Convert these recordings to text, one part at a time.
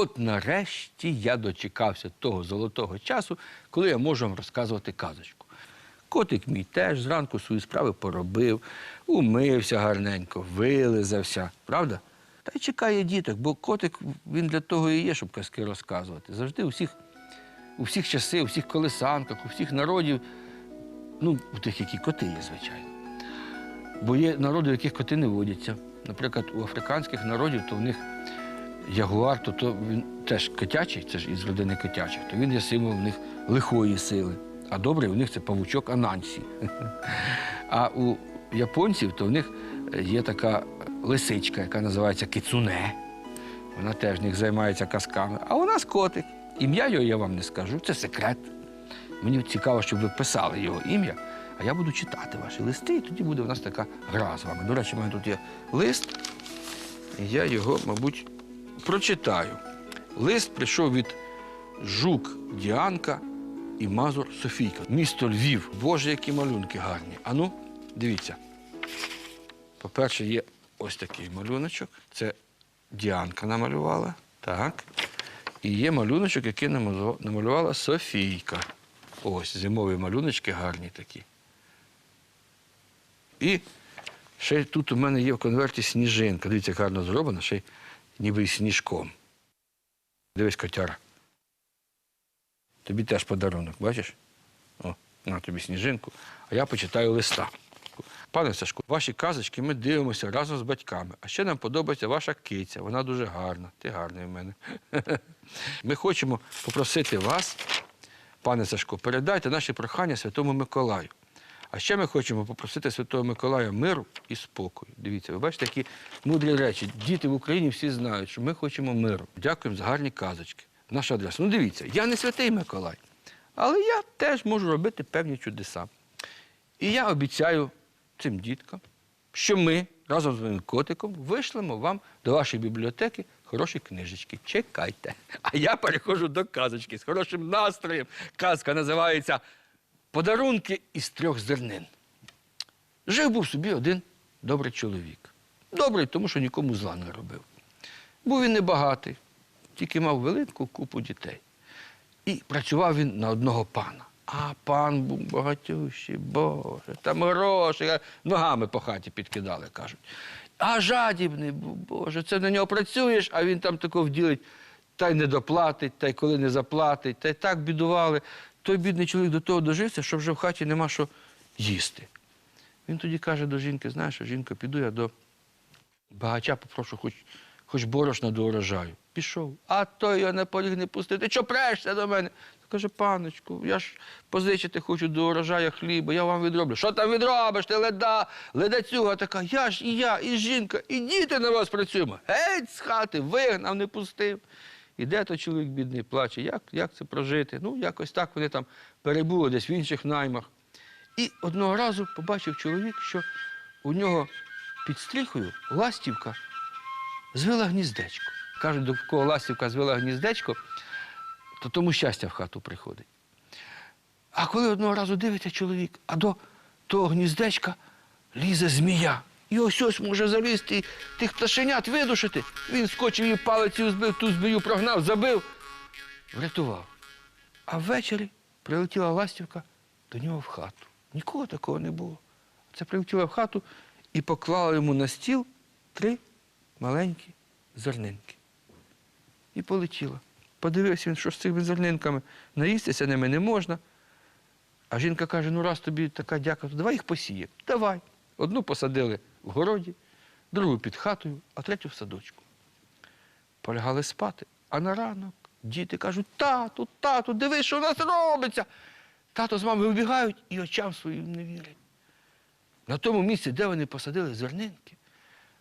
От нарешті я дочекався того золотого часу, коли я можу вам розказувати казочку. Котик мій теж зранку свої справи поробив, умився гарненько, вилизався, правда? Та й чекає діток, бо котик він для того і є, щоб казки розказувати. Завжди у всіх, у всіх часи, у всіх колесанках, у всіх народів, ну, у тих, які коти є, звичайно. Бо є народи, в яких коти не водяться. Наприклад, у африканських народів, то в них ягуар, то, то він теж котячий, це ж із родини котячих, то він є символ в них лихої сили. А добрий у них це павучок Анансі. А у японців то в них є така лисичка, яка називається кицуне. Вона теж в них займається казками. А у нас котик. Ім'я його я вам не скажу, це секрет. Мені цікаво, щоб ви писали його ім'я, а я буду читати ваші листи, і тоді буде у нас така гра з вами. До речі, у мене тут є лист, і я його, мабуть, прочитаю. Лист прийшов від Жук Діанка і Мазур Софійка. Місто Львів. Боже, які малюнки гарні. Ану, дивіться. По-перше, є ось такий малюночок. Це Діанка намалювала. Так. І є малюночок, який намалювала Софійка. Ось, зимові малюночки гарні такі. І ще тут у мене є в конверті сніжинка. Дивіться, гарно зроблена, ще ніби сніжком. Дивись, котяра. Тобі теж подарунок, бачиш? О, на тобі сніжинку. А я почитаю листа. Пане Сашко, ваші казочки ми дивимося разом з батьками. А ще нам подобається ваша киця. Вона дуже гарна. Ти гарний в мене. Ми хочемо попросити вас, пане Сашко, передайте наші прохання Святому Миколаю. А ще ми хочемо попросити Святого Миколая миру і спокою. Дивіться, ви бачите, які мудрі речі. Діти в Україні всі знають, що ми хочемо миру. Дякуємо за гарні казочки. Наша адреса. Ну дивіться, я не святий Миколай, але я теж можу робити певні чудеса. І я обіцяю цим діткам, що ми разом з моїм котиком вишлемо вам до вашої бібліотеки хороші книжечки. Чекайте. А я переходжу до казочки з хорошим настроєм. Казка називається Подарунки із трьох зернин. Жив був собі один добрий чоловік. Добрий, тому що нікому зла не робив. Був він небагатий, тільки мав велику купу дітей. І працював він на одного пана. А пан був багатющий, Боже, там гроші, ногами по хаті підкидали, кажуть. А жадібний був, Боже, це на нього працюєш, а він там тако вділить, та й не доплатить, та й коли не заплатить, та й так бідували. Той бідний чоловік до того дожився, що вже в хаті нема що їсти. Він тоді каже до жінки: знаєш, що, жінко, піду я до багача, попрошу хоч, хоч борошна до урожаю. Пішов. А той його на поріг не пустив. Ти що прешся до мене? Каже, паночку, я ж позичити хочу до урожаю хліба, я вам відроблю. Що там відробиш? Ти леда, ледацюга така, я ж і я, і жінка, і діти на вас працюємо. Геть з хати, вигнав, не пустив. Іде той чоловік бідний, плаче, як, як це прожити? Ну, якось так вони там перебули десь в інших наймах. І одного разу побачив чоловік, що у нього під стріхою ластівка звела гніздечко. Кажуть, до кого ластівка звела гніздечко, то тому щастя в хату приходить. А коли одного разу дивиться чоловік, а до того гніздечка лізе змія. І ось ось може залізти тих пташенят видушити. Він скочив її палицею збив, ту змію прогнав, забив, врятував. А ввечері прилетіла ластівка до нього в хату. Нікого такого не було. Це прилетіла в хату і поклала йому на стіл три маленькі зернинки. І полетіла. Подивився він, що з цими зернинками наїстися ними не можна. А жінка каже: ну раз тобі така дяка, то давай їх посіємо. Давай. Одну посадили в городі, другу під хатою, а третю в садочку. Полягали спати, а на ранок діти кажуть: тату, тату, дивись, що у нас робиться. Тато з мамою вибігають і очам своїм не вірять. На тому місці, де вони посадили зернинки,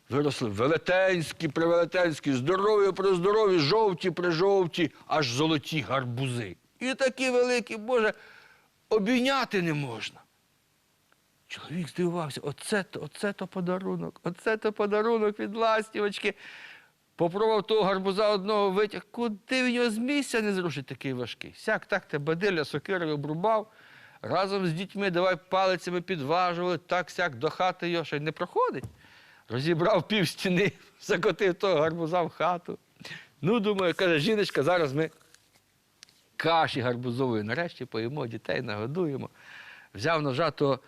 виросли велетенські, превелетенські, здорові, приздорові, жовті, прижовті, аж золоті гарбузи. І такі великі, Боже, обійняти не можна. Чоловік здивувався, оце то, оце то подарунок, оце то подарунок від ластівочки. Попробував того гарбуза одного витяг. Куди він його з місця не зрушить такий важкий? Сяк так те бадилля сокирою обрубав. Разом з дітьми давай палицями підважували, так сяк до хати його ще й не проходить. Розібрав пів стіни, закотив того гарбуза в хату. Ну, думаю, каже, жіночка, зараз ми каші гарбузової нарешті поїмо, дітей нагодуємо. Взяв ножа, то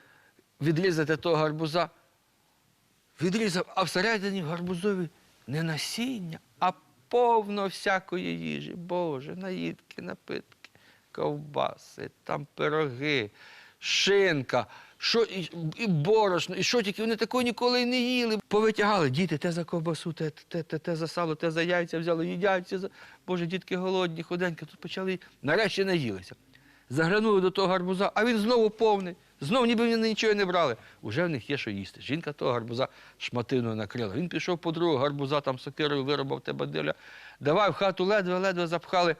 відрізати того гарбуза, відрізав, а всередині гарбузові не насіння, а повно всякої їжі. Боже, наїдки, напитки, ковбаси, там пироги, шинка, що, і, і борошно, і що тільки вони такого ніколи й не їли. Повитягали діти, те за ковбасу, те, те, те, те за сало, те за яйця взяли, їдять. за... Боже, дітки голодні, худенькі, тут почали, нарешті наїлися. Заглянули до того гарбуза, а він знову повний. Знов ніби вони нічого не брали. Уже в них є що їсти. Жінка того гарбуза шматиною накрила. Він пішов по другого гарбуза, там сокирою виробив те бадиля. Давай в хату ледве-ледве запхали,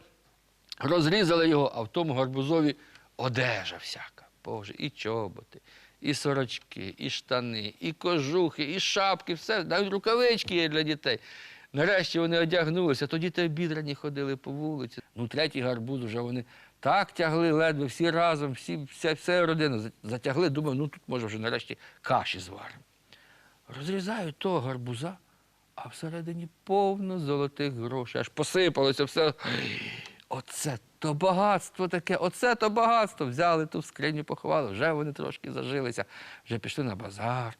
розрізали його, а в тому гарбузові одежа всяка. Боже, і чоботи, і сорочки, і штани, і кожухи, і шапки, все, навіть рукавички є для дітей. Нарешті вони одягнулися, то діти обідрані ходили по вулиці. Ну, третій гарбуз вже вони так тягли ледве, всі разом, всі, вся, вся родина затягли. Думаю, ну тут може вже нарешті каші зваримо. Розрізають того гарбуза, а всередині повно золотих грошей. Аж посипалося все. Оце то багатство таке, оце то багатство. Взяли ту скриню, поховали, вже вони трошки зажилися, вже пішли на базар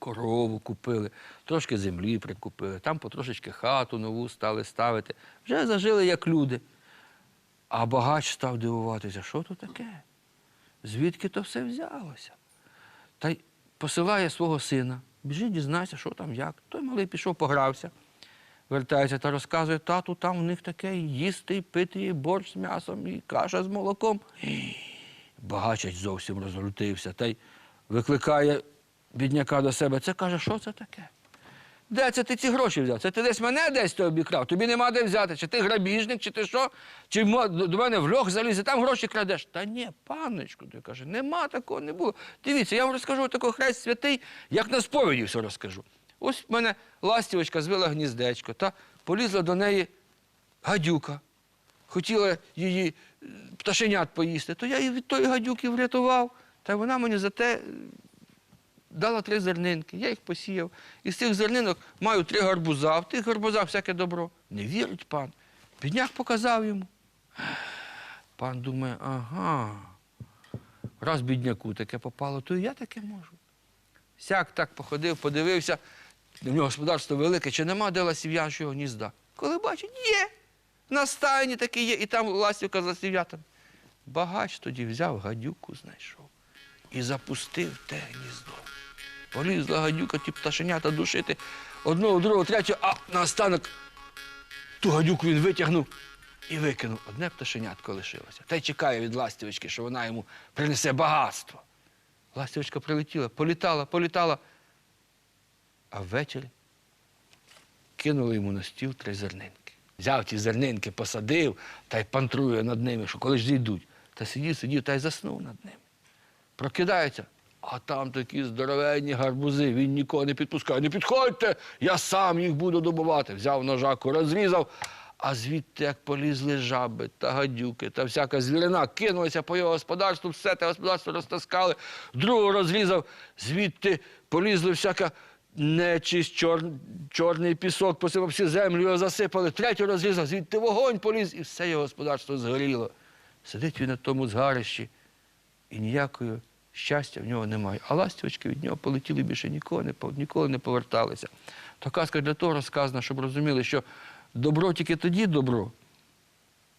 корову купили, трошки землі прикупили, там потрошечки хату нову стали ставити. Вже зажили як люди. А багач став дивуватися, що то таке? Звідки то все взялося? Та й посилає свого сина. Біжи, дізнайся, що там, як. Той малий пішов, погрався, вертається та розказує, тату, там у них таке їсти, і пити, і борщ з м'ясом, і каша з молоком. Багачать зовсім розлютився та й викликає бідняка до себе. Це каже, що це таке? Де це ти ці гроші взяв? Це ти десь мене десь то обікрав? Тобі нема де взяти. Чи ти грабіжник, чи ти що? Чи до мене в льох заліз і там гроші крадеш? Та ні, панночку, ти каже, нема такого, не було. Дивіться, я вам розкажу такий хрест святий, як на сповіді все розкажу. Ось в мене ластівочка звила гніздечко, та полізла до неї гадюка. Хотіла її е, пташенят поїсти, то я її від тої гадюки врятував. Та вона мені за те дала три зернинки, я їх посіяв. Із цих зернинок маю три гарбуза, в тих гарбузах всяке добро. Не вірить пан. Бідняк показав йому. Пан думає, ага, раз бідняку таке попало, то і я таке можу. Сяк так походив, подивився, в нього господарство велике, чи нема де ласів'ячого гнізда. Коли бачить, є. На стайні таке є, і там ластівка за сів'ятами. Багач тоді взяв гадюку, знайшов і запустив те гніздо. Полізла гадюка, ті пташенята душити одного, другого, третього, а наостанок ту гадюку він витягнув і викинув. Одне пташенятко лишилося. Та й чекає від ластівочки, що вона йому принесе багатство. Ластівочка прилетіла, політала, політала. А ввечері кинули йому на стіл три зернинки. Взяв ті зернинки, посадив та й пантрує над ними, що коли ж зійдуть. Та сидів, сидів та й заснув над ними. Прокидається, а там такі здоровенні гарбузи, він нікого не підпускає. Не підходьте, я сам їх буду добувати. Взяв ножаку, розрізав, а звідти як полізли жаби та гадюки та всяка звірина, кинулися по його господарству, все те господарство розтаскали, другого розрізав, звідти полізли всяка нечисть, чор... чорний пісок, посипав всі землю, його засипали, третього розрізав, звідти вогонь поліз, і все його господарство згоріло. Сидить він на тому згарищі і ніякої щастя в нього немає. А ластівочки від нього полетіли більше ніколи не, ніколи не поверталися. То казка для того розказана, щоб розуміли, що добро тільки тоді добро,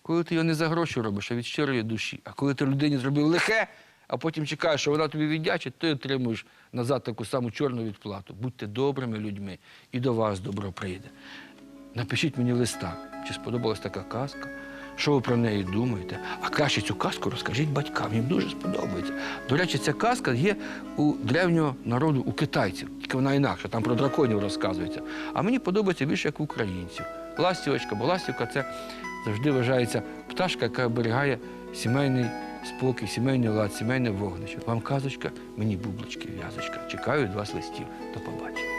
коли ти його не за гроші робиш, а від щирої душі. А коли ти людині зробив лихе, а потім чекаєш, що вона тобі віддячить, ти отримуєш назад таку саму чорну відплату. Будьте добрими людьми, і до вас добро прийде. Напишіть мені листа, чи сподобалась така казка, що ви про неї думаєте. А краще цю казку розкажіть батькам, їм дуже сподобається. До речі, ця казка є у древнього народу, у китайців, тільки вона інакша, там про драконів розказується. А мені подобається більше як українців. Ластівочка, бо ластівка це завжди вважається пташка, яка оберігає сімейний спокій, сімейний лад, сімейне вогнище. Вам казочка, мені бублички, в'язочка. Чекаю від вас листів. До побачення.